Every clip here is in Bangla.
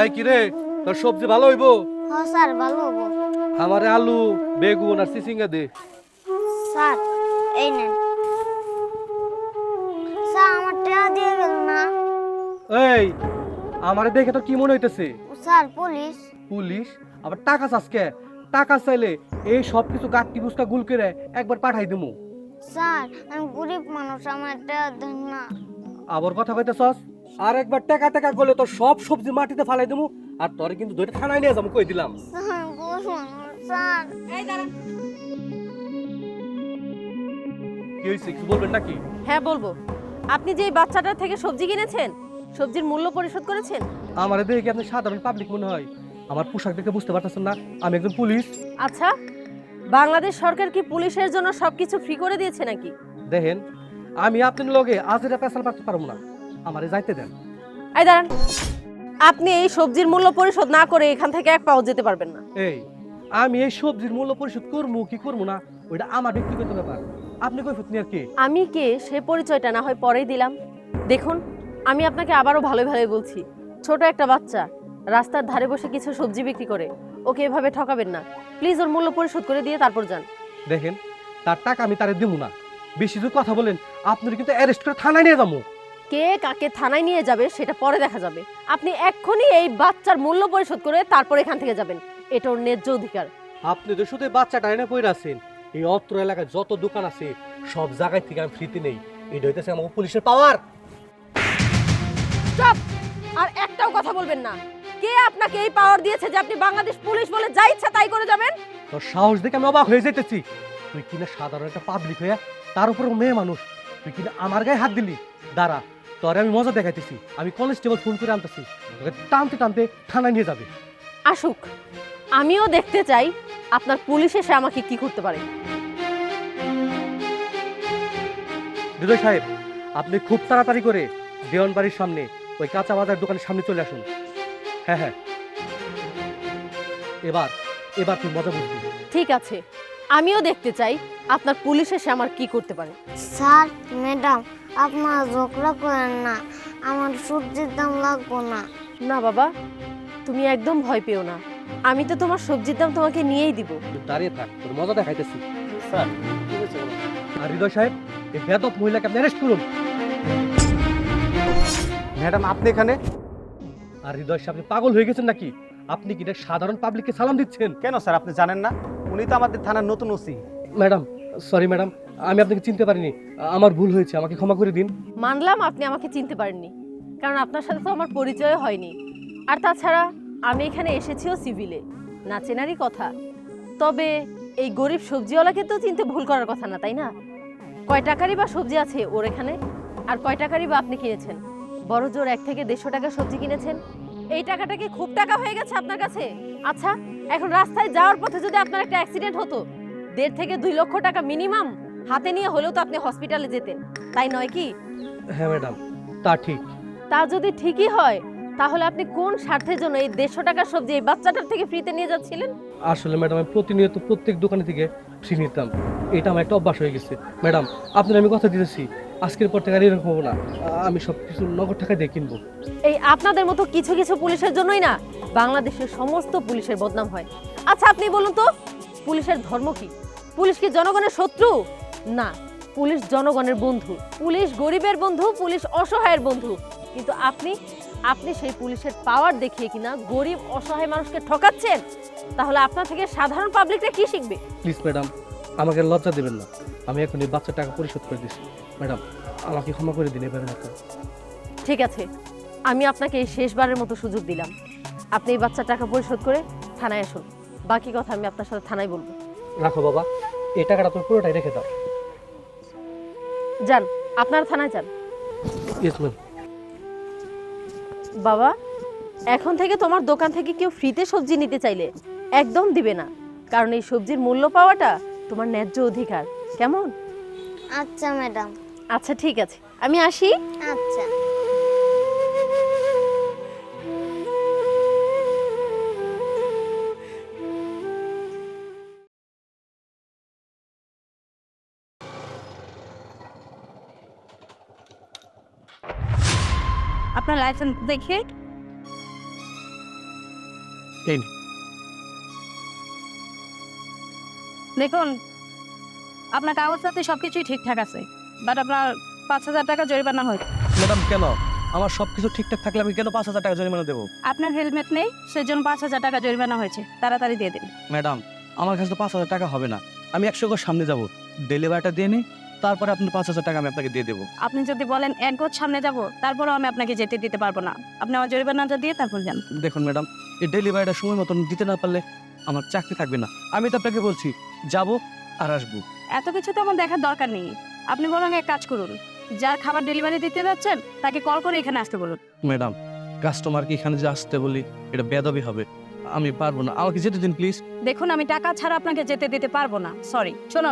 এই কি রে তোর সবজি ভালো হইব? হ স্যার ভালো হব আমারে আলু বেগুন আর সিসিঙ্গা দে। স্যার এই নেন। স্যার আমার টাকা দিয়ে গেল না। এই আমারে দেখে তো কি মনে হইতেছে? Sir police. পুলিশ? আবার টাকা চাসকে টাকা চাইলে এই সব কিছু গাট্টি বুসকা গুল করে একবার পাঠাই দিমু। স্যার আমি গরিব মানুষ আমার টাকা দেন না। আবার কথা কইতেছস? আর একবার টাকা টাকা করলে তো সব সবজি মাটিতে ফালাই দিমু আর তোরে কিন্তু ধরে থানায় নিয়ে যাব কই দিলাম। কি বলবেন নাকি? হ্যাঁ বলব। আপনি যে এই বাচ্চাটার থেকে সবজি কিনেছেন সবজির মূল্য পরিশোধ করেছেন? আমারে দেখে কি আপনি সাধারণ পাবলিক মনে হয়? আমার পোশাক দেখে বুঝতে পারতেছেন না আমি একজন পুলিশ। আচ্ছা বাংলাদেশ সরকার কি পুলিশের জন্য সবকিছু ফ্রি করে দিয়েছে নাকি? দেখেন আমি আপনার লগে আজের পেশাল পারতে পারব না। আমারে যাইতে দেন। এই দাঁড়ান। আপনি এই সবজির মূল্য পরিশোধ না করে এখান থেকে এক পাও যেতে পারবেন না। এই আমি এই সবজির মূল্য পরিশোধ করব কি করব না ওইটা আমার ব্যক্তিগত ব্যাপার। আপনি কই ফুটনি আর কি? আমি কে? সে পরিচয়টা না হয় পরেই দিলাম। দেখুন আমি আপনাকে আবারও ভালো ভালোই বলছি। ছোট একটা বাচ্চা রাস্তার ধারে বসে কিছু সবজি বিক্রি করে। ওকে এভাবে ঠকাবেন না। প্লিজ ওর মূল্য পরিশোধ করে দিয়ে তারপর যান। দেখেন তার টাকা আমি তারে দেবো না। বেশি যদি কথা বলেন আপনার কিন্তু অ্যারেস্ট করে থানায় নিয়ে যাব। কে কাকে থানায় নিয়ে যাবে সেটা পরে দেখা যাবে। আপনি এক্ষুনি এই বাচ্চার মূল্য পরিশোধ করে তারপর এখান থেকে যাবেন। এটা ওর ন্যায্য অধিকার। আপনি তো শুধু বাচ্চাটা এনে পড়ে আছেন। এই অত্র এলাকায় যত দোকান আছে সব জায়গায় থেকে আমি ফ্রিতে নেই। এটা হইতেছে আমাকে পুলিশের পাওয়ার চুপ! আর একটাও কথা বলবেন না। কে আপনাকে এই পাওয়ার দিয়েছে যে আপনি বাংলাদেশ পুলিশ বলে যা ইচ্ছা তাই করে যাবেন? তোর সাহস দেখে আমি অবাক হয়ে যেতেছি তুই কিনা সাধারণ একটা পাবলিক হয়ে তার উপর মেয়ে মানুষ তুই কিনা আমার গায়ে হাত দিলি? দাঁড়া তোরে আমি মজা দেখাইতেছি। আমি কনস্টেবল ফোন করে আনতেছি। তোকে টানতে টানতে থানায় নিয়ে যাবে। আসুক আমিও দেখতে চাই আপনার পুলিশ এসে আমাকে কি করতে পারে। হৃদয় সাহেব আপনি খুব তাড়াতাড়ি করে দেওয়ান বাড়ির সামনে ওই কাঁচা বাজার দোকানের সামনে চলে আসুন। হ্যাঁ হ্যাঁ। এবার এবার তুই মজা বুঝবি ঠিক আছে আমিও দেখতে চাই আপনার পুলিশ এসে আমার কি করতে পারে। স্যার ম্যাডাম আপনারা ঝগড়া করেন না আমার সবজির দাম লাগবো না। না বাবা তুমি একদম ভয় পেও না। আমি তো তোমার সবজির দাম তোমাকে নিয়েই দিব। দাঁড়িয়ে থাক তোর মজা দেখাইতেছি স্যার আর হৃদয় সাহেব এই বেদক মহিলাকে আপনি অ্যারেস্ট করুন। ম্যাডাম আপনি এখানে? আর হৃদয় সাহেব আপনি পাগল হয়ে গেছেন নাকি? আপনি কি এটা সাধারণ পাবলিককে সালাম দিচ্ছেন? কেন স্যার আপনি জানেন না? উনি তো আমাদের থানার নতুন ওসি। ম্যাডাম সরি ম্যাডাম আমি আপনাকে চিনতে পারিনি। আমার ভুল হয়েছে, আমাকে ক্ষমা করে দিন। মানলাম আপনি আমাকে চিনতে পারেননি, কারণ আপনার সাথে তো আমার পরিচয় হয়নি। আর তাছাড়া আমি এখানে এসেছিও সিভিলে না চেনারই কথা। তবে এই গরিব সবজিওয়ালাকে তো চিনতে ভুল করার কথা না, তাই না? কয় টাকারই বা সবজি আছে ওর এখানে, আর কয় টাকারই বা আপনি কিনেছেন? বড় জোর এক থেকে দেড়শো টাকা সবজি কিনেছেন। এই টাকাটা কি খুব টাকা হয়ে গেছে আপনার কাছে? আচ্ছা এখন রাস্তায় যাওয়ার পথে যদি আপনার একটা অ্যাক্সিডেন্ট হতো, দেড় থেকে দুই লক্ষ টাকা মিনিমাম হাতে নিয়ে হলেও তো আপনি হসপিটালে যেতেন। তাই নয় কি? হ্যাঁ ম্যাডাম তা ঠিক। তা যদি ঠিকই হয় তাহলে আপনি কোন স্বার্থের জন্য এই দেড়শো টাকার সবজি এই বাচ্চাটার থেকে ফ্রিতে নিয়ে যাচ্ছিলেন? আসলে ম্যাডাম আমি প্রতিনিয়ত প্রত্যেক দোকানে থেকে ফ্রি নিতাম। এটা আমার একটা অভ্যাস হয়ে গেছে। ম্যাডাম আপনার আমি কথা দিতেছি। আজকের পর থেকে আর এরকম হব না। আমি সব কিছু নগদ টাকা দিয়ে কিনবো। এই আপনাদের মতো কিছু কিছু পুলিশের জন্যই না বাংলাদেশের সমস্ত পুলিশের বদনাম হয়। আচ্ছা আপনি বলুন তো পুলিশের ধর্ম কি? পুলিশ কি জনগণের শত্রু? না পুলিশ জনগণের বন্ধু। পুলিশ গরিবের বন্ধু পুলিশ অসহায়ের বন্ধু। কিন্তু আপনি আপনি সেই পুলিশের পাওয়ার দেখিয়ে কিনা গরিব অসহায় মানুষকে ঠকাচ্ছেন? তাহলে আপনার থেকে সাধারণ পাবলিকরা কি শিখবে? প্লিজ ম্যাডাম আমাকে লজ্জা দেবেন না। আমি এখন এই বাচ্চার টাকা পরিশোধ করে দিচ্ছি ম্যাডাম আমাকে ক্ষমা করে দিন এবারে মতো। ঠিক আছে আমি আপনাকে এই শেষবারের মতো সুযোগ দিলাম। আপনি এই বাচ্চার টাকা পরিশোধ করে থানায় আসুন। বাকি কথা আমি আপনার সাথে থানায় বলব। রাখো বাবা এই টাকাটা তুমি পুরোটাই রেখে দাও। যান আপনার থানায় যান। ইয়েস ম্যাম বাবা এখন থেকে তোমার দোকান থেকে কেউ ফ্রিতে সবজি নিতে চাইলে একদম দিবে না। কারণ এই সবজির মূল্য পাওয়াটা তোমার ন্যায্য অধিকার। কেমন? আচ্ছা ম্যাডাম আচ্ছা ঠিক আছে। আমি আসি। আচ্ছা। লাইসেন্স দেখে দেখুন আপনার কাগজপত্রে সব কিছুই ঠিকঠাক আছে বাট আপনার পাঁচ হাজার টাকা জরিমানা হয়েছে। ম্যাডাম কেন? আমার সব কিছু ঠিকঠাক থাকলে আমি কেন পাঁচ হাজার টাকা জরিমানা দেবো? আপনার হেলমেট নেই সেজন্য পাঁচ হাজার টাকা জরিমানা হয়েছে তাড়াতাড়ি দিয়ে দিন। ম্যাডাম আমার কাছে তো পাঁচ হাজার টাকা হবে না আমি একশো করে সামনে যাব। ডেলিভারিটা দিয়ে নিই। তারপরে আপনার পাঁচ হাজার টাকা আমি আপনাকে দিয়ে দেবো। আপনি যদি বলেন এক গোছ সামনে যাব তারপরেও আমি আপনাকে যেতে দিতে পারব না। আপনি আমার জরিমানাটা দিয়ে তারপর যান। দেখুন ম্যাডাম এই ডেলিভারিটা সময় মতন দিতে না পারলে আমার চাকরি থাকবে না। আমি তো আপনাকে বলছি যাব আর আসব। এত কিছু তো আমার দেখার দরকার নেই। আপনি বরং এক কাজ করুন যার খাবার ডেলিভারি দিতে যাচ্ছেন তাকে কল করে এখানে আসতে বলুন। ম্যাডাম কাস্টমারকে এখানে যে আসতে বলি এটা বেদবি হবে। আমি পারব না। আমাকে যেতে দিন প্লিজ। দেখুন আমি টাকা ছাড়া আপনাকে যেতে দিতে পারব না। সরি শোনো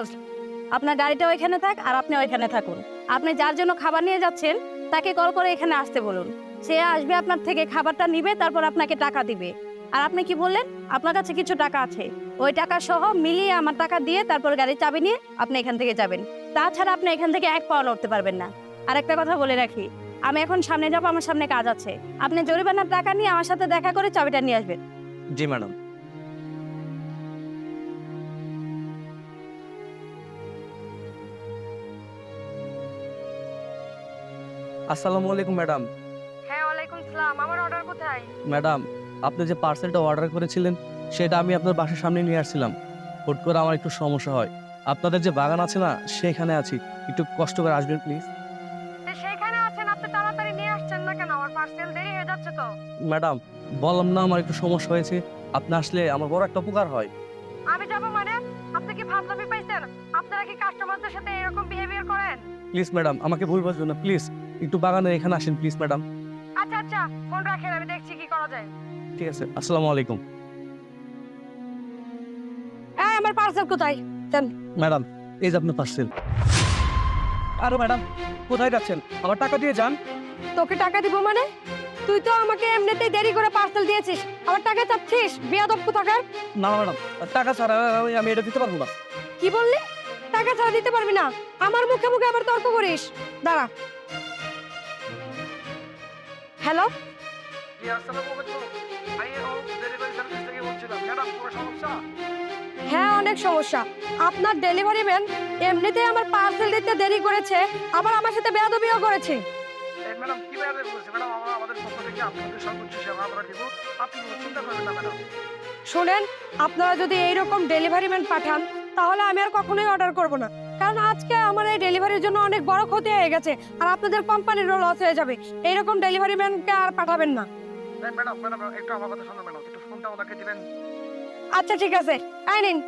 আপনার গাড়িটা ওইখানে থাক আর আপনি ওইখানে থাকুন। আপনি যার জন্য খাবার নিয়ে যাচ্ছেন, তাকে কল করে এখানে আসতে বলুন। সে আসবে আপনার থেকে খাবারটা নিবে, তারপর আপনাকে টাকা দিবে। আর আপনি কি বললেন? আপনার কাছে কিছু টাকা আছে। ওই টাকা সহ মিলিয়ে আমার টাকা দিয়ে তারপর গাড়ির চাবি নিয়ে আপনি এখান থেকে যাবেন। তাছাড়া আপনি এখান থেকে এক পাও নড়তে পারবেন না। আর একটা কথা বলে রাখি, আমি এখন সামনে যাব, আমার সামনে কাজ আছে। আপনি জরিমানার টাকা নিয়ে আমার সাথে দেখা করে চাবিটা নিয়ে আসবেন। জি, ম্যাডাম। আসসালামু আলাইকুম ম্যাডাম। হ্যাঁ ওয়ালাইকুম সালাম। আমার অর্ডার কোথায়? ম্যাডাম আপনি যে পার্সেলটা অর্ডার করেছিলেন সেটা আমি আপনার বাসার সামনে নিয়ে আসছিলাম। হুট করে আমার একটু সমস্যা হয়। আপনাদের যে বাগান আছে না সেখানে আছি। একটু কষ্ট করে আসবেন প্লিজ। সেখানে আছেন আপনি তাড়াতাড়ি নিয়ে আসছেন না কেন? আমার পার্সেল দেরি হয়ে যাচ্ছে তো। ম্যাডাম বললাম না আমার একটু সমস্যা হয়েছে। আপনি আসলে আমার বড় একটা উপকার হয়। আমি যাব মানে? আপনি কি ফাজলামি পাইছেন? আপনারা কি কাস্টমারদের সাথে এরকম বিহেভিয়ার করেন? প্লিজ ম্যাডাম আমাকে ভুল বুঝবেন না প্লিজ। একটু বাগানের এখানে আসেন প্লিজ ম্যাডাম আচ্ছা আচ্ছা ফোন রাখেন আমি দেখছি কি করা যায়। ঠিক আছে আসসালামু আলাইকুম। এই আমার পার্সেল কোথায়? দেন। ম্যাডাম এই যে আপনার পার্সেল আরে ম্যাডাম কোথায় যাচ্ছেন? আমার টাকা দিয়ে যান। তোকে টাকা দিব মানে? তুই তো আমাকে এমনিতেই দেরি করে পার্সেল দিয়েছিস। আমার টাকা চাচ্ছিস? বিয়াদব কোথাকার? না না ম্যাডাম টাকা ছাড়া আমি- আমি এটা দিতে পারব না। কি বললি? টাকা ছাড়া দিতে পারবি না। আমার মুখে মুখে আবার তর্ক করিস। দাঁড়া হ্যালো? হ্যাঁ অনেক সমস্যা। আপনার ডেলিভারি ম্যান এমনিতেই আমার পার্সেল দিতে দেরি করেছে আবার আমার সাথে বেয়াদবিও করেছে। ম্যাডাম কি ব্যাপারে বলছে? ম্যাডাম আমরা আমাদের পক্ষ থেকে আপনাদের সর্বোচ্চ সেবা আমরা দিব। আপনি চিন্তা করবেন না ম্যাডাম। শোনেন আপনারা যদি এইরকম ডেলিভারি ম্যান পাঠান তাহলে আমি আর কখনোই অর্ডার করব না। কারণ আজকে এই ডেলিভারির জন্য অনেক বড় ক্ষতি হয়ে গেছে আর আপনাদের কোম্পানিরও লস হয়ে যাবে। এইরকম ডেলিভারি ম্যানকে আর পাঠাবেন না। ম্যাডাম ম্যাডাম একটু আমার কথা শুনুন ম্যাডাম একটু ফোনটা ওনাকে দিবেন। আচ্ছা ঠিক আছে। আই নিন।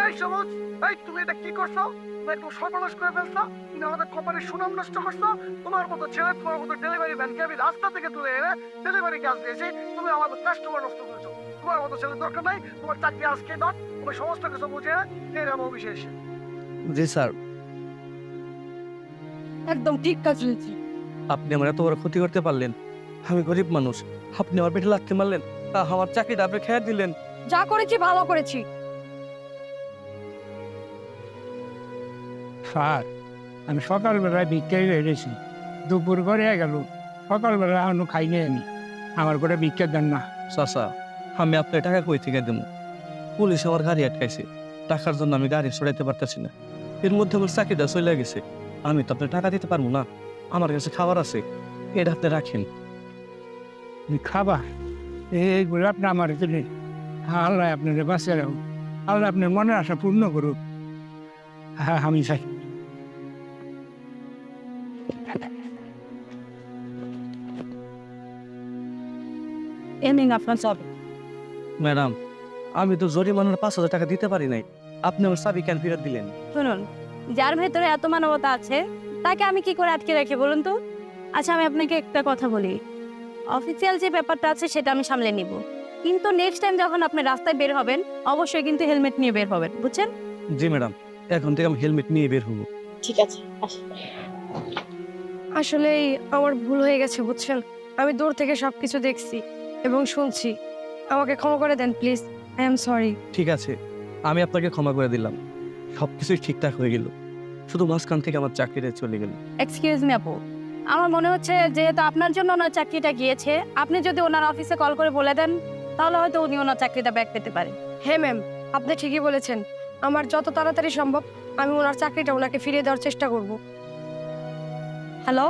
এই সবুজ এই তুমি এটা কি করছ? তুমি একটু সর্বনাশ করে ফেলছো। তুমি আমাদের কোম্পানির সুনাম নষ্ট করছ। তোমার মতো ছেলে তোমার মতো ডেলিভারি ম্যানকে আমি রাস্তা থেকে তুলে এনে ডেলিভারি কাজ দিয়েছি। তুমি আমাদের কাস্টমার নষ্ট করেছ। তোমার মতো ছেলে দরকার নাই। তোমার চাকরি আজকে নট তুমি সমস্ত কিছু বুঝে এর আমার অভিষেক জি স্যার। একদম ঠিক কাজ হয়েছে। আপনি আমার এত বড় ক্ষতি করতে পারলেন। আমি গরিব মানুষ। আপনি আমার পেটে লাগতে মারলেন। আহ, আমার চাকরিটা আপনি খেয়ে দিলেন। যা করেছি ভালো করেছি। স্যার আমি সকালবেলায় ভিক্ষাই বেরিয়েছি দুপুর করে গেল। সকালবেলা এখনও খাইনি আমি। আমার করে ভিক্ষা দেন না। চাচা আমি আপনার টাকা কই থেকে দেবো? পুলিশ আমার গাড়ি আটকাইছে। টাকার জন্য আমি গাড়ি সরাইতে পারতেছি না। এর মধ্যে আমার চাকরিটা চলে গেছে। আমি তো আপনার টাকা দিতে পারব না। আমার কাছে খাবার আছে। এটা আপনি রাখেন। তুমি খাবা এইগুলো আপনি আমার আল্লাহ আপনার বাঁচিয়ে রাখুন আল্লাহ আপনার মনের আশা পূর্ণ করুক। হ্যাঁ আমি চাই এমনি আপনার সব ম্যাডাম আমি তো জরিমানার পাঁচ হাজার টাকা দিতে পারি নাই। আপনি আমার চাবি কেন ফেরত দিলেন? শুনুন যার ভেতরে এত মানবতা আছে তাকে আমি কি করে আটকে রাখি বলুন তো? আচ্ছা আমি আপনাকে একটা কথা বলি। অফিসিয়াল যে ব্যাপারটা আছে সেটা আমি সামলে নিব। কিন্তু নেক্সট টাইম যখন আপনি রাস্তায় বের হবেন অবশ্যই কিন্তু হেলমেট নিয়ে বের হবেন বুঝছেন? জি ম্যাডাম। এখন থেকে আমি হেলমেট নিয়ে বের হব। ঠিক আছে আসলে আমার ভুল হয়ে গেছে বুঝছেন? আমি দূর থেকে সবকিছু দেখছি এবং শুনছি। আমাকে ক্ষমা করে দেন প্লিজ। আই এম সরি ঠিক আছে আমি আপনাকে ক্ষমা করে দিলাম। সব কিছুই ঠিকঠাক হয়ে গেল। শুধু মাঝখান থেকে আমার চাকরিটা চলে গেল। এক্সকিউজ মি আপু। আমার মনে হচ্ছে যেহেতু আপনার জন্য ওনার চাকরিটা গিয়েছে আপনি যদি ওনার অফিসে কল করে বলে দেন তাহলে হয়তো উনি ওনার চাকরিটা ব্যাক পেতে পারেন হ্যাঁ ম্যাম আপনি ঠিকই বলেছেন। আমার যত তাড়াতাড়ি সম্ভব আমি ওনার চাকরিটা ওনাকে ফিরিয়ে দেওয়ার চেষ্টা করব। হ্যালো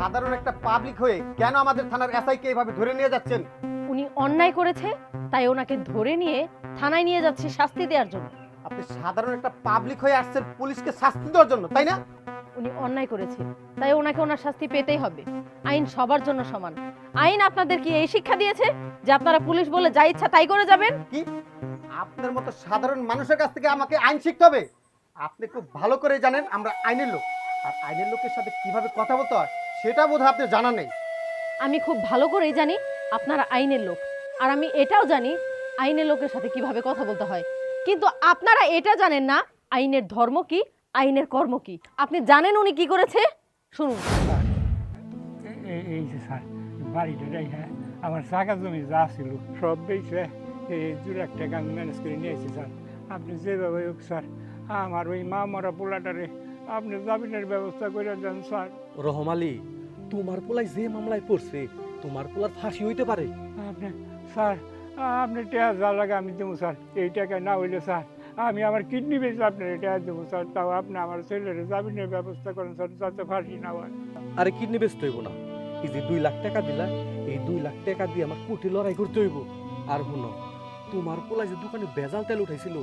সাধারণ একটা পাবলিক হয়ে কেন আমাদের থানার এসআইকে এইভাবে ধরে নিয়ে যাচ্ছেন? উনি অন্যায় করেছে তাই ওনাকে ধরে নিয়ে থানায় নিয়ে যাচ্ছি শাস্তি দেওয়ার জন্য। আপনি সাধারণ একটা পাবলিক হয়ে আসছেন পুলিশকে শাস্তি দেওয়ার জন্য তাই না? উনি অন্যায় করেছে তাই ওনাকে ওনার শাস্তি পেতেই হবে। আইন সবার জন্য সমান। আইন আপনাদের কি এই শিক্ষা দিয়েছে যে আপনারা পুলিশ বলে যা ইচ্ছা তাই করে যাবেন? কি? আপনার মতো সাধারণ মানুষের কাছ থেকে আমাকে আইন শিখতে হবে? আপনি খুব ভালো করে জানেন আমরা আইনের লোক। আর আইনের লোকের সাথে কীভাবে কথা বলতে হয়? সেটা বোধহয় আপনার জানা নেই। আমি খুব ভালো করেই জানি আপনারা আইনের লোক। আর আমি এটাও জানি আইনের লোকের সাথে কীভাবে কথা বলতে হয়। কিন্তু আপনারা এটা জানেন না আইনের ধর্ম কি আইনের কর্ম কি। আপনি জানেন উনি কি করেছে? শুনুন। এই যে স্যার বাড়িটা হ্যাঁ আমার টাকা জমি যা ছিল সব বেঁচে এই দু লাখ টাকা আমি ম্যানেজ করে নিয়েছি স্যার। আপনি যেভাবে হোক স্যার আমার ওই মা মরা পোলাটারে আপনি জামিনের ব্যবস্থা করে দেন স্যার। রহম আলী তোমার পোলাই যে মামলায় পড়ছে তোমার পোলার ফাঁসি হইতে পারে। আপনি স্যার আপনি টাকা যা লাগে আমি দেবো স্যার। এই টাকায় না হইলে স্যার আমি আমার কিডনি বেঁচে আপনার টাকা দেবো স্যার। তাও আপনি আমার ছেলের জামিনের ব্যবস্থা করেন স্যার যাতে ফাঁসি না হয়। আরে কিডনি বেচতে হইব না। এই যে দুই লাখ টাকা দিলা এই দুই লাখ টাকা দিয়ে আমার কোটি লড়াই করতে হইব। আর শুনো তোমার পোলা যে দোকানে বেজাল তেল উঠাইছিল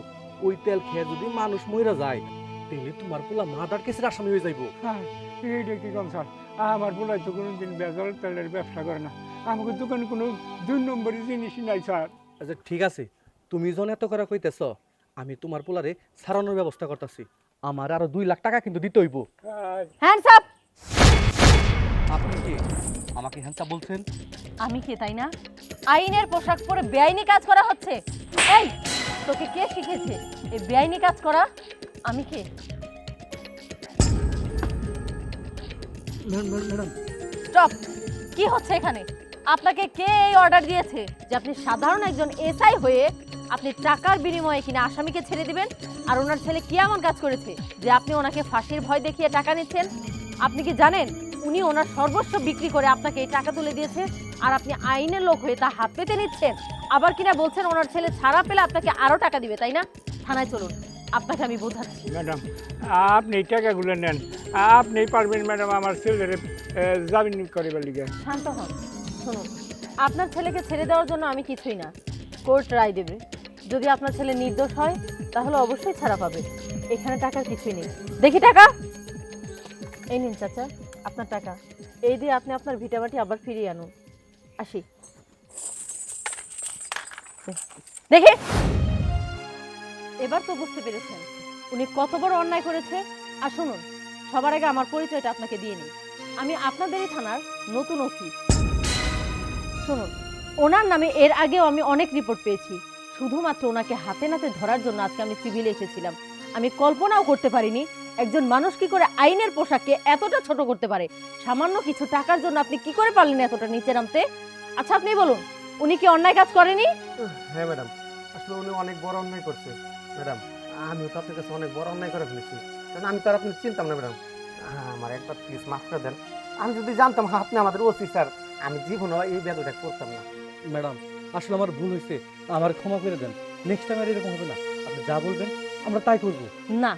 ওই তেল খেয়ে যদি মানুষ মইরা যায় তাহলে তোমার পোলা মাদার কেসের আসামি হয়ে যাইব। স্যার এইটা কি কম স্যার আমার বলাই তো কোনো দিন বেজাল তেলের ব্যবসা করে না। আমাকে দোকানে কোনো দুই নম্বরের জিনিসই নাই স্যার। আচ্ছা ঠিক আছে। তুমি যখন এত করে কইতেছ আমি তোমার পোলারে সারানোর ব্যবস্থা করতেছি। আমার আরও দুই লাখ টাকা কিন্তু দিতে হইব। স্যার হ্যান্ডস আপ আপনি কি? আমাকে হ্যান্সা বলছেন? আমি কে তাই না? আইনের পোশাক পরে বেআইনি কাজ করা হচ্ছে। এই তোকে কে শিখেছে এই বেআইনি কাজ করা আমি কে? Madam stop! কি হচ্ছে এখানে? আপনাকে কে এই অর্ডার দিয়েছে? যে আপনি সাধারণ একজন এসআই হয়ে আপনি টাকার বিনিময়ে কিনা আসামিকে ছেড়ে দিবেন? আর ওনার ছেলে কি এমন কাজ করেছে যে আপনি ওনাকে ফাঁসির ভয় দেখিয়ে টাকা নিচ্ছেন? আপনি কি জানেন উনি ওনার সর্বস্ব বিক্রি করে আপনাকে এই টাকা তুলে দিয়েছে? আর আপনি আইনের লোক হয়ে তা হাত পেতে নিচ্ছেন? আবার কিনা বলছেন ওনার ছেলে ছাড়া পেলে আপনাকে আরও টাকা দিবে তাই না? থানায় চলুন। আপনাকে আমি বোঝাচ্ছি। ম্যাডাম আপনি টাকাগুলো নেন। আপনি পারবেন ম্যাডাম আমার ছেলের জামিন করিবার লিগে। শান্ত হন শুনুন। আপনার ছেলেকে ছেড়ে দেওয়ার জন্য আমি কিছুই না। কোর্ট রায় দেবে। যদি আপনার ছেলে নির্দোষ হয় তাহলে অবশ্যই ছাড়া পাবে। এখানে টাকার কিছুই নেই। দেখি টাকা! এই নিন চাচা আপনার টাকা। এই দিয়ে আপনি আপনার ভিটাবাটি আবার ফিরিয়ে আনুন। আসি। দেখি! এবার তো বুঝতে পেরেছেন, উনি কত বড় অন্যায় করেছে। আর শুনুন, সবার আগে আমার পরিচয়টা আপনাকে দিয়ে নিই। আমি আপনাদেরই থানার নতুন ওসি। শুনুন, ওনার নামে এর আগেও আমি অনেক রিপোর্ট পেয়েছি। শুধুমাত্র ওনাকে হাতে নাতে ধরার জন্য আজকে আমি সিভিলে এসেছিলাম। আমি কল্পনাও করতে পারিনি একজন মানুষ কি করে আইনের পোশাককে এতটা ছোট করতে পারে। সামান্য কিছু টাকার জন্য আপনি কি করে পারলেন এতটা নিচে নামতে? আচ্ছা আপনি বলুন, উনি কি অন্যায় কাজ করেনি? হ্যাঁ ম্যাডাম। আসলে উনি অনেক বড় অন্যায় করছে ম্যাডাম। আমিও তো আপনার কাছে অনেক বড় অন্যায় করে ফেলেছি। কারণ আমি তো আর আপনি চিনতাম না ম্যাডাম। হ্যাঁ আমার একবার প্লিজ মাফ করে দেন। আমি যদি জানতাম আপনি আমাদের ওসি স্যার আমি জীবনও এই বেদটা করতাম না। ম্যাডাম আসলে আমার ভুল হয়েছে। আমার ক্ষমা করে দেন। নেক্সট টাইম আর এরকম হবে না। আপনি যা বলবেন আমরা তাই করব। না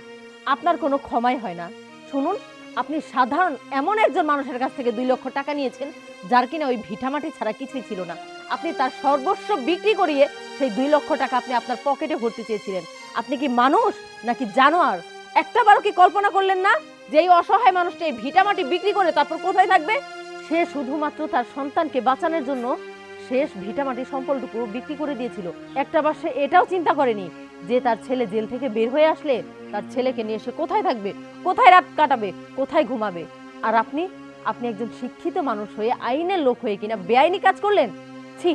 আপনার কোনো ক্ষমাই হয় না। শুনুন আপনি সাধারণ এমন একজন মানুষের কাছ থেকে দুই লক্ষ টাকা নিয়েছেন যার কিনা ওই ভিটামাটি ছাড়া কিছুই ছিল না। আপনি তার সর্বস্ব বিক্রি করিয়ে সেই দুই লক্ষ টাকা আপনি আপনার পকেটে ভরতে চেয়েছিলেন। আপনি কি মানুষ নাকি জানোয়ার? একটা বারও কি কল্পনা করলেন না যে এই অসহায় মানুষটা এই ভিটামাটি বিক্রি করে তারপর কোথায় থাকবে? সে শুধুমাত্র তার সন্তানকে বাঁচানোর জন্য শেষ ভিটামাটি সম্পলটুকু বিক্রি করে দিয়েছিল। একটা বার সে এটাও চিন্তা করেনি যে তার ছেলে জেল থেকে বের হয়ে আসলে তার ছেলেকে নিয়ে সে কোথায় থাকবে? কোথায় রাত কাটাবে? কোথায় ঘুমাবে? আর আপনি আপনি একজন শিক্ষিত মানুষ হয়ে আইনের লোক হয়ে কিনা বেআইনি কাজ করলেন? ছি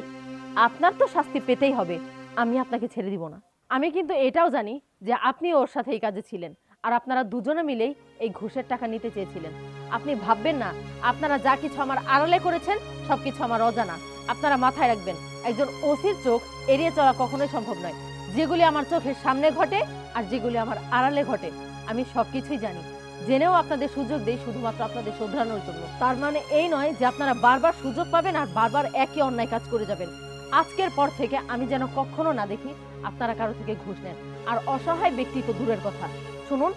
আপনার তো শাস্তি পেতেই হবে। আমি আপনাকে ছেড়ে দিব না। আমি কিন্তু এটাও জানি যে আপনি ওর সাথে এই কাজে ছিলেন আর আপনারা দুজনে মিলেই এই ঘুষের টাকা নিতে চেয়েছিলেন। আপনি ভাববেন না, আপনারা যা কিছু আমার আড়ালে করেছেন সবকিছু আমার অজানা। আপনারা মাথায় রাখবেন, একজন ওসির চোখ এড়িয়ে চলা কখনোই সম্ভব নয়। যেগুলি আমার চোখের সামনে ঘটে আর যেগুলি আমার আড়ালে ঘটে, আমি সব কিছুই জানি। জেনেও আপনাদের সুযোগ দেই শুধুমাত্র আপনাদের শোধরানোর জন্য। তার মানে এই নয় যে আপনারা বারবার সুযোগ পাবেন আর বারবার একই অন্যায় কাজ করে যাবেন। আজকের পর থেকে আমি যেন কখনো না দেখি আপনারা কারও থেকে ঘুষ নেন। আর অসহায় ব্যক্তি তো দূরের কথা। শুনুন,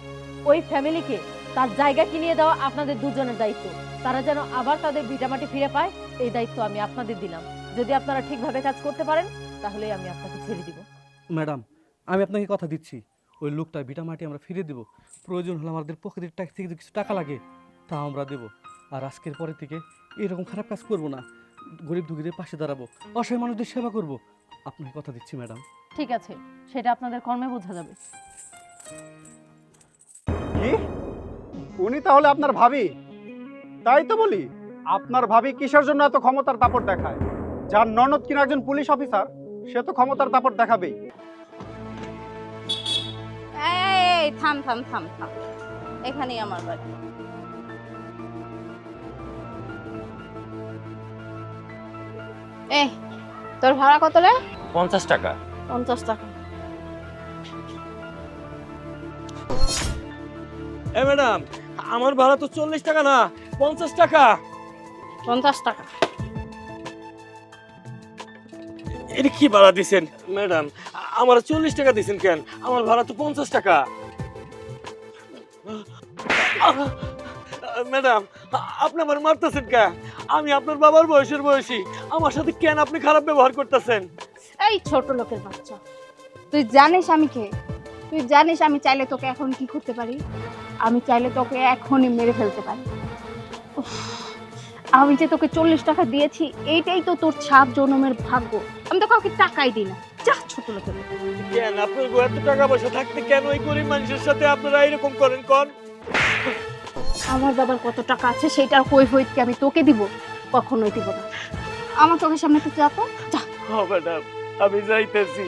ওই ফ্যামিলিকে তার জায়গা কিনিয়ে দেওয়া আপনাদের দুজনের দায়িত্ব। তারা যেন আবার তাদের ভিটামাটি ফিরে পায়, এই দায়িত্ব আমি আপনাদের দিলাম। যদি আপনারা ঠিকভাবে কাজ করতে পারেন তাহলে আমি আপনাকে ছেড়ে দিব। ম্যাডাম, আমি আপনাকে কথা দিচ্ছি। ওই লোকটা বিটা মাটি আমরা ফিরে দেবো। প্রয়োজন হলে আমাদের পকেটের টাকা থেকে কিছু টাকা লাগে, তা আমরা দেবো। আর আজকের পরে থেকে এরকম খারাপ কাজ করব না। গরিব দুঃখীদের পাশে দাঁড়াবো। অসহায় মানুষদের সেবা করব। আপনাকে কথা দিচ্ছি ম্যাডাম। ঠিক আছে সেটা আপনাদের কর্মে বোঝা যাবে। কি? উনি তাহলে আপনার ভাবি? তাই তো বলি আপনার ভাবি কিসের জন্য এত ক্ষমতার দাপট দেখায়? যার ননদ কিনা একজন পুলিশ অফিসার সে তো ক্ষমতার দাপট দেখাবেই। এই, এই থাম থাম থাম থাম। এখানেই আমার বাড়ি। এই তোর ভাড়া কত রে? পঞ্চাশ টাকা। পঞ্চাশ টাকা। এ ম্যাডাম আমার ভাড়া তো চল্লিশ টাকা না পঞ্চাশ টাকা। পঞ্চাশ টাকা। এটা কি ভাড়া দিছেন? ম্যাডাম আমার চল্লিশ টাকা দিছেন কেন? আমার ভাড়া তো পঞ্চাশ টাকা। ম্যাডাম আপনি আমার মারতেছেন কেন? আমি আপনার বাবার বয়সের বয়সী। আমার সাথে কেন আপনি খারাপ ব্যবহার করতেছেন? এই ছোট লোকের বাচ্চা। তুই জানিস আমি কে? তুই জানিস আমি চাইলে তোকে এখন কি করতে পারি? আমি চাইলে তোকে এখনই মেরে ফেলতে পারি। উফ, আমি যে তোকে চল্লিশ টাকা দিয়েছি এইটাই তো তোর ছাপ জনমের ভাগ্য। আমি তো কাউকে টাকাই দিই না। যা ছোট লোকের বাচ্চা। কেন আপনার এত টাকা পয়সা থাকতে কেন ওই গরিব মানুষের সাথে আপনারা এরকম করেন কন? আমার বাবার কত টাকা আছে সেটার কই হইতে আমি তোকে দিব কখনোই দিব না। আমার চোখের সামনে তুই যা তো যা। হ্যাঁ ম্যাডাম আমি যাইতেছি।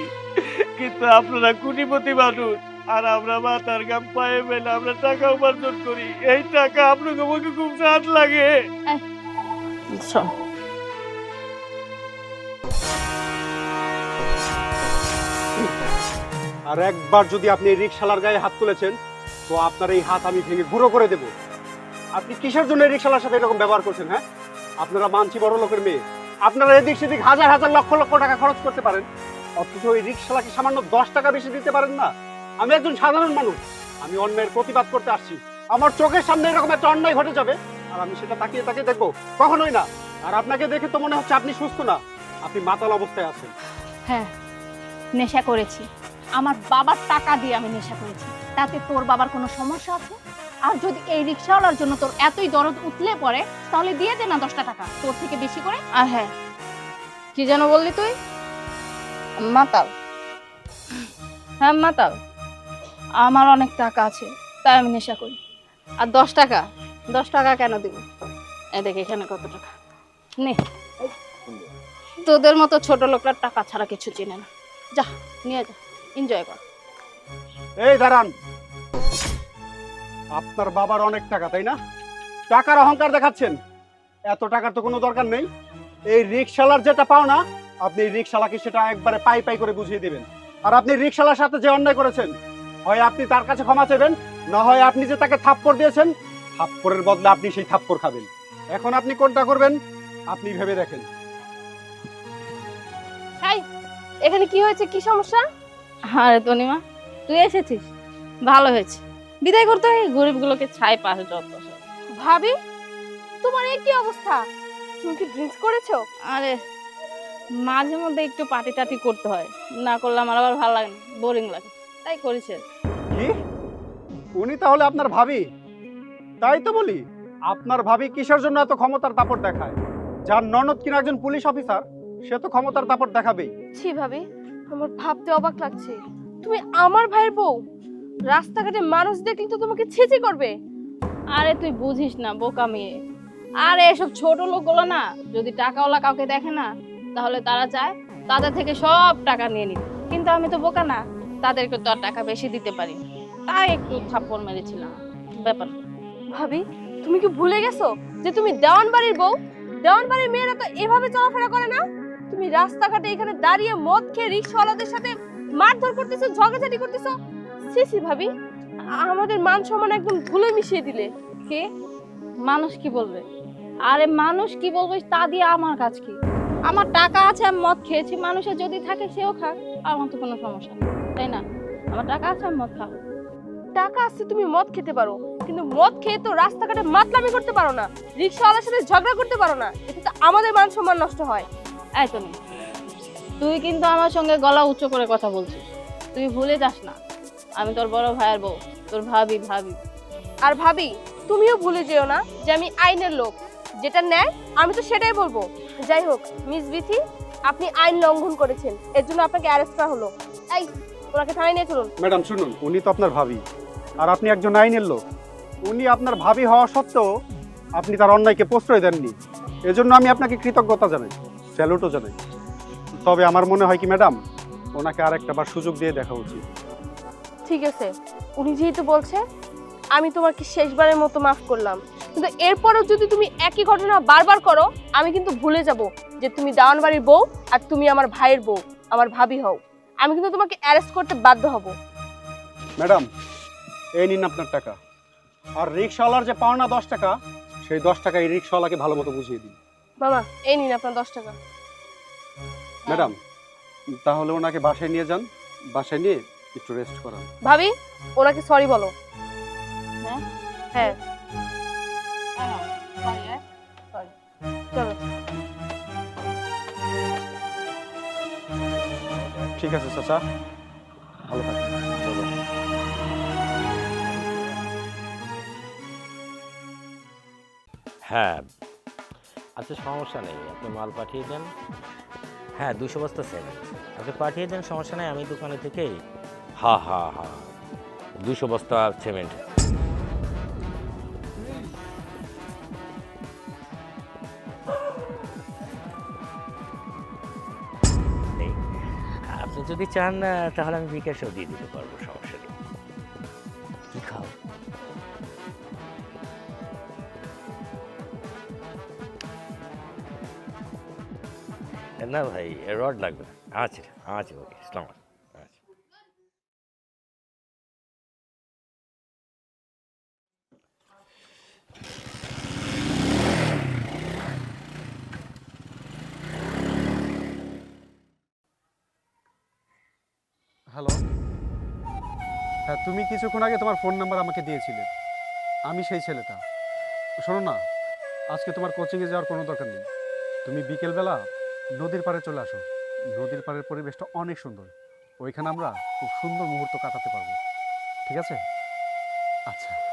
কিন্তু আপনারা কোটিপতি মানুষ আর আমরা মাথার গাম পায়ে মেলে আমরা টাকা উপার্জন করি। এই টাকা আপনাকে মুখে খুব সাত লাগে। শোন। আর একবার যদি আপনি রিক্সালার গায়ে হাত তুলেছেন তো আপনার এই হাত আমি ভেঙে গুঁড়ো করে দেব। আপনি কিসের জন্য রিক্সালার সাথে এরকম ব্যবহার করছেন হ্যাঁ? আপনারা মানছি বড় লোকের মেয়ে। আপনারা এদিক সেদিক হাজার হাজার লক্ষ লক্ষ টাকা খরচ করতে পারেন। অথচ ওই রিক্সালাকে সামান্য দশ টাকা বেশি দিতে পারেন না। আমি একজন সাধারণ মানুষ। আমি অন্যায়ের প্রতিবাদ করতে আসছি। আমার চোখের সামনে এরকম একটা অন্যায় ঘটে যাবে, আর আমি সেটা তাকিয়ে তাকিয়ে দেখব। কখনোই না। আর আপনাকে দেখে তো মনে হচ্ছে আপনি সুস্থ না। আপনি মাতাল অবস্থায় আছেন। হ্যাঁ নেশা করেছি। আমার বাবার টাকা দিয়ে আমি নেশা করেছি। তাতে তোর বাবার কোনো সমস্যা আছে? আর যদি এই রিক্সাওয়ালার জন্য তোর এতই দরদ উঠলে পড়ে তাহলে দিয়ে দে না দশটা টাকা। তোর থেকে বেশি করে? আর হ্যাঁ। কি যেন বললি তুই? মাতাল। হ্যাঁ মাতাল। আমার অনেক টাকা আছে তাই আমি নেশা করি। আর দশ টাকা? দশ টাকা কেন দিব? এ দেখ এখানে কত টাকা? নে। তোদের মতো ছোট লোকরা টাকা ছাড়া কিছু চেনে না। যা নিয়ে যা। এনজয় কর। এই দাঁড়ান। আপনার বাবার অনেক টাকা তাই না? টাকার অহংকার দেখাচ্ছেন। এত টাকার তো কোনো দরকার নেই। এই রিক্সালার যেটা পাও না আপনি রিক্সালাকে সেটা একবারে পাই পাই করে বুঝিয়ে দিবেন। আর আপনি রিক্সালার সাথে যে অন্যায় করেছেন হয় আপনি তার কাছে ক্ষমা চাইবেন না হয় আপনি যে তাকে থাপ্পড় দিয়েছেন থাপ্পড়ের বদলে আপনি সেই থাপ্পড় খাবেন। এখন আপনি কোনটা করবেন আপনি ভেবে দেখেন। এখানে কি হয়েছে? কি সমস্যা? আরে তনিমা তুই এসেছিস। ভালো হয়েছে। বিদায় করতে হয় গরিবগুলোকে ছাই পাশ যত ভাবি তোমার এই কি অবস্থা? তুমি কি ড্রিঙ্কস করেছ? আরে মাঝে মধ্যে একটু পার্টি টাটি করতে হয়। না করলে আমার আবার ভালো লাগে না বোরিং লাগে। তাই করেছে কি? উনি তাহলে আপনার ভাবি? তাই তো বলি আপনার ভাবি কিসের জন্য এত ক্ষমতার দাপট দেখায়? যার ননদ কিনা একজন পুলিশ অফিসার সে তো ক্ষমতার দাপট দেখাবেই। ছি ভাবি আমার ভাবতে অবাক লাগছে। তুমি আমার ভাইয়ের বউ? রাস্তাঘাটে মানুষ দেখলে তো তোমাকে ছিছি করবে। আরে তুই বুঝিস না বোকা মেয়ে। আরে এসব ছোট লোকগুলো না যদি টাকাওয়ালা কাউকে দেখে না তাহলে তারা চায় তাদের থেকে সব টাকা নিয়ে নিতে কিন্তু আমি তো বোকা না তাদেরকে তো আর টাকা বেশি দিতে পারি তাই একটু থাপ্পড় মেরেছিলাম ব্যাপার ভাবি তুমি কি ভুলে গেছো যে তুমি দেওয়ান বাড়ির বউ? দেওয়ান বাড়ির মেয়েরা তো এভাবে চলাফেরা করে না? তুমি রাস্তাঘাটে এখানে দাঁড়িয়ে মদ খেয়ে রিক্সাওয়ালাদের সাথে মারধর করতেছো ঝগড়াঝাটি করতেছো? সি সি ভাবি। আমাদের মান সম্মান একদম ধুলে মিশিয়ে দিলে। কে? মানুষ কি বলবে? আরে মানুষ কি বলবে তা দিয়ে আমার কাজ কি? আমার টাকা আছে আমি মদ খেয়েছি মানুষের যদি থাকে সেও খাক আমার তো কোনো সমস্যা নেই তাই না? আমার টাকা আছে আমি মদ খাব। টাকা আছে তুমি মদ খেতে পারো কিন্তু মদ খেয়ে তো রাস্তাঘাটে মাতলামি করতে পারো না রিক্সাওয়ালার সাথে ঝগড়া করতে পারো না এতে তো আমাদের মান সম্মান নষ্ট হয়। এই তো নেই তুই কিন্তু আমার সঙ্গে গলা উচ্চ করে কথা বলছিস। তুই ভুলে যাস না। আমি তোর বড় ভাইয়ের বউ তোর ভাবি ভাবি। আর ভাবি তুমিও ভুলে যেও না যে আমি আইনের লোক। যেটা নেয় আমি তো সেটাই বলব। যাই হোক মিস বিথি আপনি আইন লঙ্ঘন করেছেন। এর জন্য আপনাকে অ্যারেস্ট করা হলো। এই ওনাকে থানায় নিয়ে চলুন। ম্যাডাম শুনুন উনি তো আপনার ভাবি। আর আপনি একজন আইনের লোক। উনি আপনার ভাবি হওয়া সত্ত্বেও আপনি তার অন্যায়কে প্রশ্রয় দেননি। এজন্য আমি আপনাকে কৃতজ্ঞতা জানাই স্যালুটও জানাই। তবে আমার মনে হয় কি ম্যাডাম ওনাকে আর একটা বার সুযোগ দিয়ে দেখা উচিত। ঠিক আছে। উনি যেহেতু বলছে আমি তোমাকে শেষবারের মতো মাফ করলাম। কিন্তু এরপরও যদি তুমি একই ঘটনা বারবার করো আমি কিন্তু ভুলে যাব যে তুমি দাওয়ান বাড়ির বউ আর তুমি আমার ভাইয়ের বউ আমার ভাবি হও। আমি কিন্তু তোমাকে অ্যারেস্ট করতে বাধ্য হব। ম্যাডাম এই নিন আপনার টাকা। আর রিক্সাওয়ালার যে পাওনা দশ টাকা সেই দশ টাকা এই রিক্সাওয়ালাকে ভালো মতো বুঝিয়ে দিন। মামা এই নিন আপনার দশ টাকা। ম্যাডাম তাহলে ওনাকে বাসায় নিয়ে যান। বাসায় নিয়ে একটু রেস্ট করান। ভাবি ওনাকে সরি বলো। হ্যাঁ? হ্যাঁ। চলো। ঠিক আছে চাচা। ভালো থাকবেন। চলো। হ্যাঁ। আচ্ছা সমস্যা নেই। আপনি মাল পাঠিয়ে দেন। হ্যাঁ দুশো বস্তা সেভেন আপনি পাঠিয়ে দেন সমস্যা নেই। আমি দোকানে থেকেই হা হা হা। দুশো বস্তা সিমেন্ট। আপনি যদি চান তাহলে আমি বিকাশেও দিয়ে দিতে পারব, সমস্যা কি খাও? না ভাই, রড লাগবে না। আচ্ছা আচ্ছা ওকে ইসলাম আচ্ছা হ্যালো হ্যাঁ তুমি কিছুক্ষণ আগে তোমার ফোন নাম্বার আমাকে দিয়েছিলে। আমি সেই ছেলেটা। শোনো না, আজকে তোমার কোচিংয়ে যাওয়ার কোনো দরকার নেই। তুমি বিকেলবেলা নদীর পাড়ে চলে আসো। নদীর পাড়ের পরিবেশটা অনেক সুন্দর। ওইখানে আমরা খুব সুন্দর মুহূর্ত কাটাতে পারব। ঠিক আছে? আচ্ছা।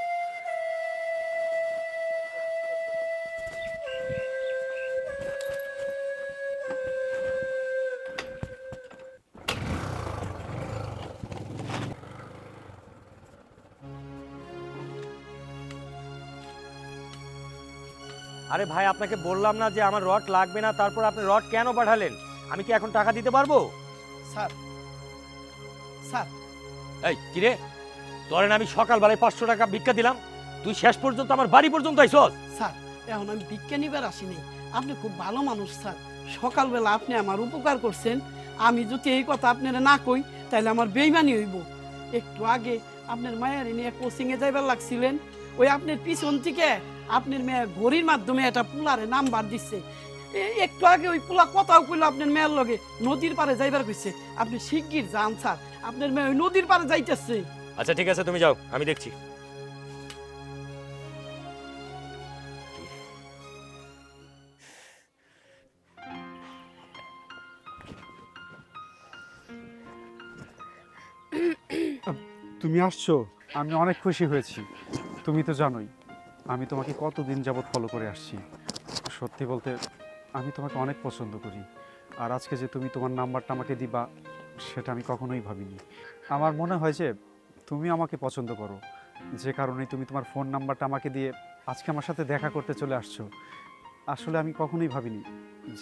আরে ভাই আপনাকে বললাম না যে আমার রড লাগবে না তারপর আপনি রড কেন পাঠালেন আমি কি এখন টাকা দিতে পারব? স্যার। স্যার। এই কিরে তোরেন আমি সকালবেলায় পাঁচশো টাকা ভিক্ষা দিলাম। তুই শেষ পর্যন্ত আমার বাড়ি পর্যন্ত আইসস। স্যার এখন আমি বিজ্ঞান নিবার আসিনি আপনি খুব ভালো মানুষ স্যার। সকালবেলা আপনি আমার উপকার করছেন। আমি যদি এই কথা আপনারা না কই তাহলে আমার বেইমানি হইব। একটু আগে আপনার মায়ের নিয়ে কোচিংয়ে যাইবার লাগছিলেন। ওই আপনার পিছন থেকে আপনার মেয়ে ঘড়ির মাধ্যমে একটা পুলারে নাম্বার দিচ্ছে একটু আগে ওই পুলা কথাও কইলো আপনার মেয়ের লগে নদীর পারে যাইবার কইছে। আপনি শিগগির যান স্যার। আপনার মেয়ে ওই নদীর পারে যাইতেছে। আচ্ছা ঠিক আছে তুমি যাও আমি দেখছি। তুমি আসছো আমি অনেক খুশি হয়েছি। তুমি তো জানোই। আমি তোমাকে কতদিন যাবৎ ফলো করে আসছি। সত্যি বলতে, আমি তোমাকে অনেক পছন্দ করি। আর আজকে যে তুমি তোমার নাম্বারটা আমাকে দিবা, সেটা আমি কখনোই ভাবিনি। আমার মনে হয় যে, তুমি আমাকে পছন্দ করো। যে কারণে তুমি তোমার ফোন নাম্বারটা আমাকে দিয়ে আজকে আমার সাথে দেখা করতে চলে আসছো। আসলে আমি কখনোই ভাবিনি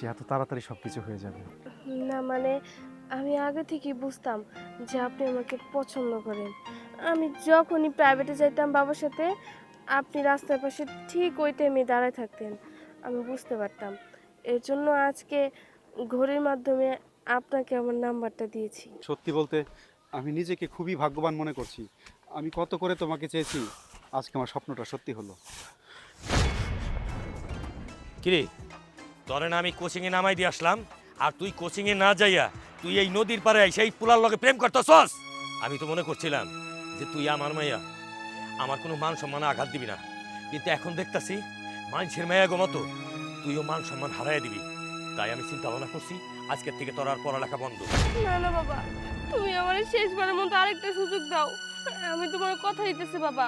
যে এত তাড়াতাড়ি সব কিছু হয়ে যাবে। না মানে আমি আগে থেকেই বুঝতাম যে আপনি আমাকে পছন্দ করেন। আমি যখনই প্রাইভেটে যাইতাম বাবার সাথে আপনি রাস্তার পাশে ঠিক ওই টাইমে দাঁড়ায় থাকতেন আমি বুঝতে পারতাম। এর জন্য আজকে ঘড়ির মাধ্যমে আপনাকে আমার নাম্বারটা দিয়েছি। সত্যি বলতে আমি নিজেকে খুবই ভাগ্যবান মনে করছি। আমি কত করে তোমাকে চেয়েছি আজকে আমার স্বপ্নটা সত্যি হলো। কিরে তোরে না আমি কোচিংয়ে নামাই দিয়ে আসলাম আর তুই কোচিংয়ে না যাইয়া তুই এই নদীর পারে সেই পুলার লগে প্রেম করতেছস? আমি তো মনে করছিলাম যে তুই আমার মাইয়া। আমার কোনো মান সম্মানে আঘাত দিবি না। কিন্তু এখন দেখতাছি মানুষের মেয়া গো মতো তুইও মান সম্মান হারাই দিবি। তাই আমি চিন্তা ভাবনা করছি আজকের থেকে তোর আর পড়ালেখা বন্ধ। না না বাবা তুমি আমার শেষবারের মতো আরেকটা সুযোগ দাও। আমি তোমার কথা দিতেছি বাবা।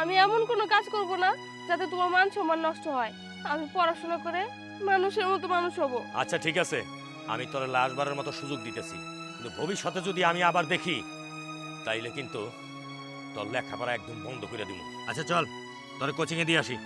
আমি এমন কোনো কাজ করব না যাতে তোমার মান সম্মান নষ্ট হয়। আমি পড়াশোনা করে মানুষের মতো মানুষ হব। আচ্ছা ঠিক আছে। আমি তোর লাশবারের মতো সুযোগ দিতেছি। কিন্তু ভবিষ্যতে যদি আমি আবার দেখি তাইলে কিন্তু তোর লেখাপড়া একদম বন্ধ করে দিব। আচ্ছা চল তোর কোচিংয়ে দিয়ে আসি।